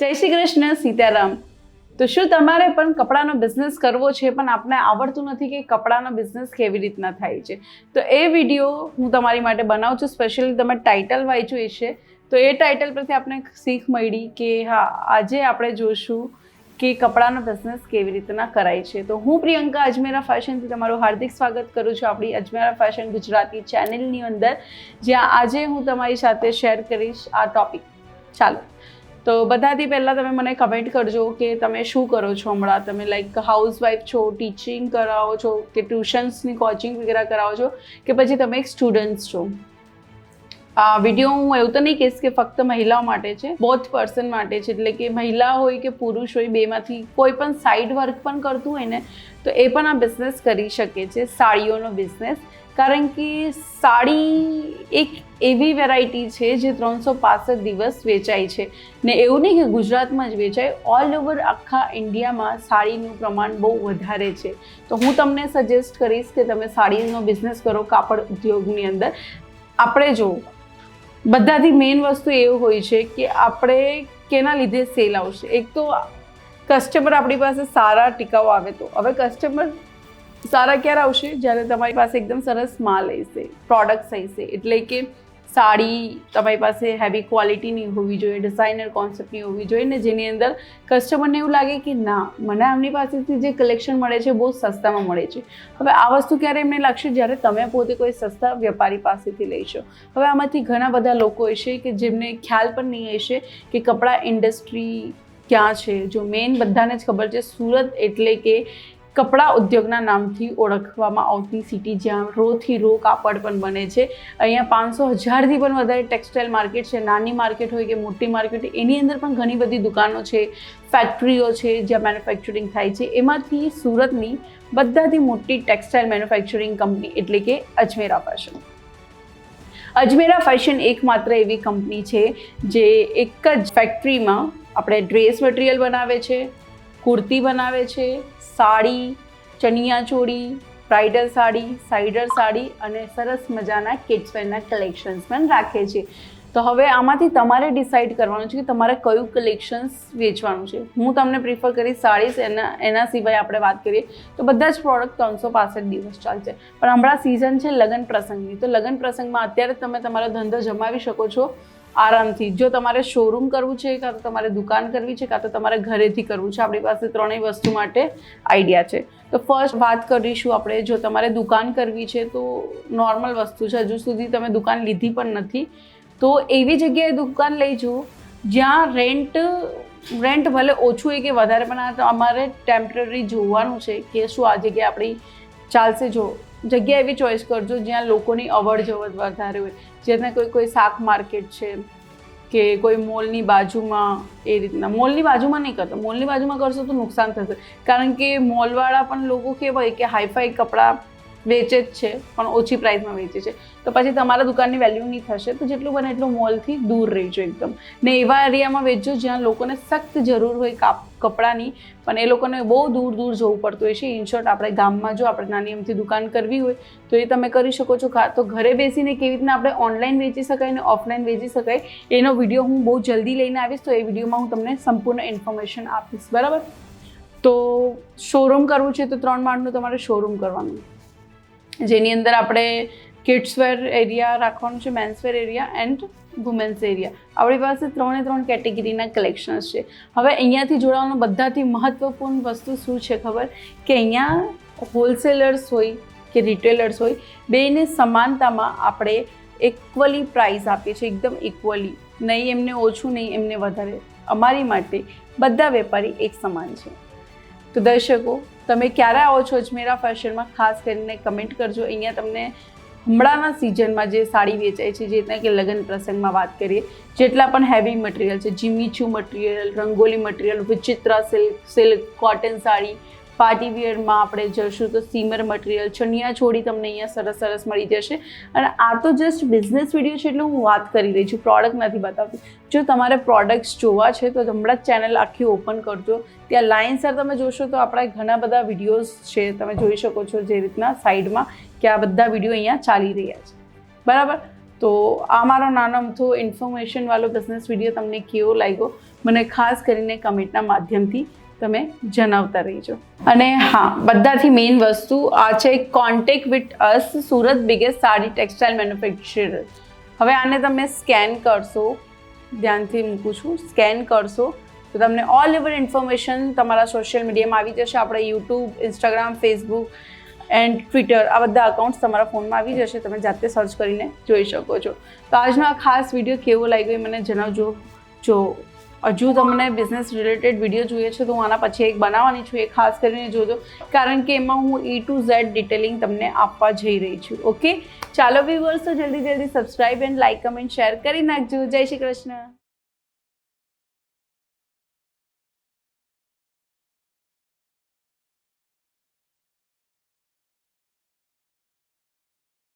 જય શ્રી કૃષ્ણ, સીતારામ. તો શું તમારે પણ કપડાનો બિઝનેસ કરવો છે? પણ આપને આવડતું નથી કે કપડાનો બિઝનેસ કેવી રીતના થાય છે. તો એ વીડિયો હું તમારી માટે બનાવું છું. સ્પેશિયલી તમે ટાઇટલ વાંચ્યું છે તો એ ટાઇટલ પરથી આપણે શીખ મળી કે હા, આજે આપણે જોશું કે કપડાનો બિઝનેસ કેવી રીતના કરાય છે. તો હું પ્રિયંકા અજમેરા ફેશનથી તમારું હાર્દિક સ્વાગત કરું છું આપણી અજમેરા ફેશન ગુજરાતી ચેનલની અંદર. જ્યાં આજે હું તમારી સાથે શેર કરીશ આ ટોપિક ચાલો. તો બધાથી પહેલાં તમે મને કમેન્ટ કરજો કે તમે શું કરો છો હમણાં? તમે લાઈક હાઉસવાઈફ છો ટીચિંગ કરાવો છો, કે ટ્યુશન્સની કોચિંગ વગેરે કરાવો છો, કે પછી તમે એક સ્ટુડન્ટ્સ છો? આ વીડિયો હું એવું તો નહીં કહીશ કે ફક્ત મહિલાઓ માટે છે બોથ પર્સન માટે છે. એટલે કે મહિલા હોય કે પુરુષ હોય, બેમાંથી કોઈ પણ સાઈડ વર્ક પણ કરતું હોય ને, તો એ પણ આ બિઝનેસ કરી શકે છે, સાડીઓનો બિઝનેસ કારણ કે સાડી એક એવી વેરાયટી છે જે ત્રણસો પાસઠ દિવસ વેચાય છે. ને એવું નહીં કે ગુજરાતમાં જ વેચાય ઓલ ઓવર આખા ઇન્ડિયામાં સાડીનું પ્રમાણ બહુ વધારે છે. તો હું તમને સજેસ્ટ કરીશ કે તમે સાડીનો બિઝનેસ કરો કાપડ ઉદ્યોગની અંદર. આપણે જો, બધાથી મેઇન વસ્તુ એવું હોય છે કે આપણે કેના લીધે સેલ આવશે? એક તો કસ્ટમર આપણી પાસે સારા ટીકાઓ આવે તો. હવે કસ્ટમર સારા ક્યારે આવશે? જ્યારે તમારી પાસે એકદમ સરસ માલ હશે પ્રોડક્ટ્સ હશે. એટલે કે સાડી તમારી પાસે હેવી ક્વોલિટીની હોવી જોઈએ ડિઝાઇનર કોન્સેપ્ટની હોવી જોઈએ ને જેની અંદર કસ્ટમરને એવું લાગે કે ના, મને આમની પાસેથી જે કલેક્શન મળે છે બહુ સસ્તામાં મળે છે. હવે આ વસ્તુ ક્યારે એમને લાગશે? જ્યારે તમે પોતે કોઈ સસ્તા વેપારી પાસેથી લઈશો હવે આમાંથી ઘણા બધા લોકો હશે કે જેમને ખ્યાલ પણ નહીં હશે કે કપડાં ઇન્ડસ્ટ્રી ક્યાં છે. જો મેઇન બધાને જ ખબર છે, સુરત એટલે કે કપડાં ઉદ્યોગના નામથી ઓળખવામાં આવતી સિટી જ્યાં રોથી રો કાપડ પણ બને છે. અહીંયા પાંચસો હજારથી પણ વધારે ટેક્સટાઇલ માર્કેટ છે. નાની માર્કેટ હોય કે મોટી માર્કેટ એની અંદર પણ ઘણી બધી દુકાનો છે, ફેક્ટરીઓ છે જ્યાં મેન્યુફેક્ચરિંગ થાય છે. એમાંથી સુરતની બધાથી મોટી ટેક્સટાઇલ મેન્યુફેક્ચરિંગ કંપની એટલે કે અજમેરા ફેશન અજમેરા ફેશન એકમાત્ર એવી કંપની છે જે એક જ ફેક્ટરીમાં આપણે ડ્રેસ મટીરિયલ બનાવે છે, કુર્તી બનાવે છે સાડી, ચણિયા ચોળી બ્રાઇડલ સાડી સાઇડર સાડી અને સરસ મજાના કિડ્સ કલેક્શન્સ પણ રાખે છે. તો હવે આમાંથી તમારે ડિસાઇડ કરવાનું છે કે તમારે કયું કલેક્શન્સ વેચવાનું છે. હું તમને પ્રિફર કરીશ સાડીસ, એના એના સિવાય આપણે વાત કરીએ તો બધા જ પ્રોડક્ટ ત્રણસો પાસઠ દિવસ ચાલશે. પણ હમણાં સિઝન છે લગ્ન પ્રસંગની. તો લગ્ન પ્રસંગમાં અત્યારે તમે તમારો ધંધો જમાવી શકો છો. આરામથી. જો તમારે શોરૂમ કરવું છે, કાં તો તમારે દુકાન કરવી છે, કાં તો તમારે ઘરેથી કરવું છે, આપણી પાસે ત્રણેય વસ્તુ માટે આઈડિયા છે. તો ફર્સ્ટ વાત કરીશું આપણે, જો તમારે દુકાન કરવી છે, તો નોર્મલ વસ્તુ છે. હજુ સુધી તમે દુકાન લીધી પણ નથી. તો એવી જગ્યાએ દુકાન લઈ જુઓ, જ્યાં રેન્ટ રેન્ટ ભલે ઓછું હોય કે વધારે, પણ અમારે ટેમ્પરરી જોવાનું છે કે શું આ જગ્યા આપણી ચાલશે, જો. જગ્યા એવી ચોઈસ કરજો જ્યાં લોકોની અવર જવર વધારે હોય. જેને કોઈ કોઈ શાક માર્કેટ છે કે કોઈ મોલની બાજુમાં એ રીતના. મોલની બાજુમાં નહીં કરતો. મોલની બાજુમાં કરશો તો નુકસાન થશે. કારણ કે મોલવાળા પણ લોકો કહેવાય કે હાઈફાઈ કપડાં વેચે જ છે, પણ ઓછી પ્રાઇસમાં વેચે છે. તો પછી તમારા દુકાનની વેલ્યુ નહીં થશે, તો જેટલું બને એટલું મોલથી દૂર રહેજો એકદમ. ને એવા એરિયામાં વેચજો જ્યાં લોકોને સખ્ત જરૂર હોય કાપ, કપડાની, પણ એ લોકોને બહુ દૂર દૂર જવું પડતું હોય છે ઇનશોર્ટ આપણે ગામમાં જો આપણે નાની એમથી દુકાન કરવી હોય, તો એ તમે કરી શકો છો. તો ઘરે બેસીને કેવી રીતના આપણે ઓનલાઈન વેચી શકાય અને ઓફલાઈન વેચી શકાય, એનો વીડિયો હું બહુ જલ્દી લઈને આવીશ. તો એ વિડીયોમાં હું તમને સંપૂર્ણ ઇન્ફોર્મેશન આપીશ. બરાબર? તો શોરૂમ કરવું છે તો ત્રણ માળનું તમારે શોરૂમ કરવાનું. જેની અંદર આપણે કિડ્સવેર એરિયા રાખવાનું છે menswear area and women's area આપણી પાસે ત્રણે ત્રણ કેટેગરીના કલેક્શન્સ છે. હવે અહીંયાથી જોડાવાનું બધાથી મહત્ત્વપૂર્ણ વસ્તુ શું છે ખબર? કે અહીંયા હોલસેલર્સ હોય કે રિટેલર્સ હોય બેને સમાનતામાં આપણે ઇક્વલી પ્રાઇસ આપીએ છીએ, એકદમ ઇક્વલી નહીં એમને ઓછું, નહીં એમને વધારે. અમારી માટે બધા વેપારી એક સમાન છે. તો દર્શકો તમે ક્યારે આવો છો અજમેરા ફેશનમાં ખાસ કરીને કમેન્ટ કરજો. અહીંયા તમને હમણાંના સિઝનમાં જે સાડી વેચાય છે, જે રીતના કે લગ્ન પ્રસંગમાં વાત કરીએ, જેટલા પણ હેવી મટીરિયલ છે Jimmy Choo material Rangoli material Vichitra silk silk cotton sari party વેરમાં આપણે જશું તો સીમર મટીરિયલ ચણિયા છોડી તમને અહીંયા સરસ સરસ મળી જશે. અને આ તો જસ્ટ બિઝનેસ વીડિયો છે એટલે હું વાત કરી રહી છું પ્રોડક્ટ નથી બતાવતી. જો તમારે પ્રોડક્ટ્સ જોવા છે તો હમણાં જ ચેનલ આખી ઓપન કરજો. ત્યાં લાઇન સર તમે જોશો તો આપણા ઘણા બધા વિડીયોઝ છે, તમે જોઈ શકો છો જે રીતના સાઈડમાં કે આ બધા વીડિયો અહીંયા ચાલી રહ્યા છે. બરાબર? તો આ મારો નાનો અમથો ઇન્ફોર્મેશનવાળો બિઝનેસ વીડિયો તમને કેવો લાગ્યો? મને ખાસ કરીને કમેન્ટના માધ્યમથી તમે જણાવતા રહીજો. અને હા, બધાથી મેઇન વસ્તુ આ છે contact with us Surat biggest sari textile manufacturer હવે આને તમે સ્કેન કરશો, ધ્યાનથી મૂકું છું સ્કેન કરશો, તો તમને ઓલ ઓવર ઇન્ફોર્મેશન તમારા સોશિયલ મીડિયામાં આવી જશે, આપણે YouTube Instagram Facebook and Twitter આ બધા અકાઉન્ટ્સ તમારા ફોનમાં આવી જશે, તમે જાતે સર્ચ કરીને જોઈ શકો છો. તો આજનો આ ખાસ વીડિયો કેવો લાગ્યો એ મને જણાવજો. જો હજુ તમને બિઝનેસ રિલેટેડ વીડિયો જોઈએ છે તો હું આના પછી એક બનાવવાની છું એ ખાસ કરીને જોજો કારણ કે એમાં હું ઈ ટુ ઝેડ ડિટેલિંગ તમને આપવા જઈ રહી છું ઓકે ચાલો વિવર્સ તો જલ્દી જલ્દી subscribe and like comment share કરી નાખજો જય શ્રી કૃષ્ણ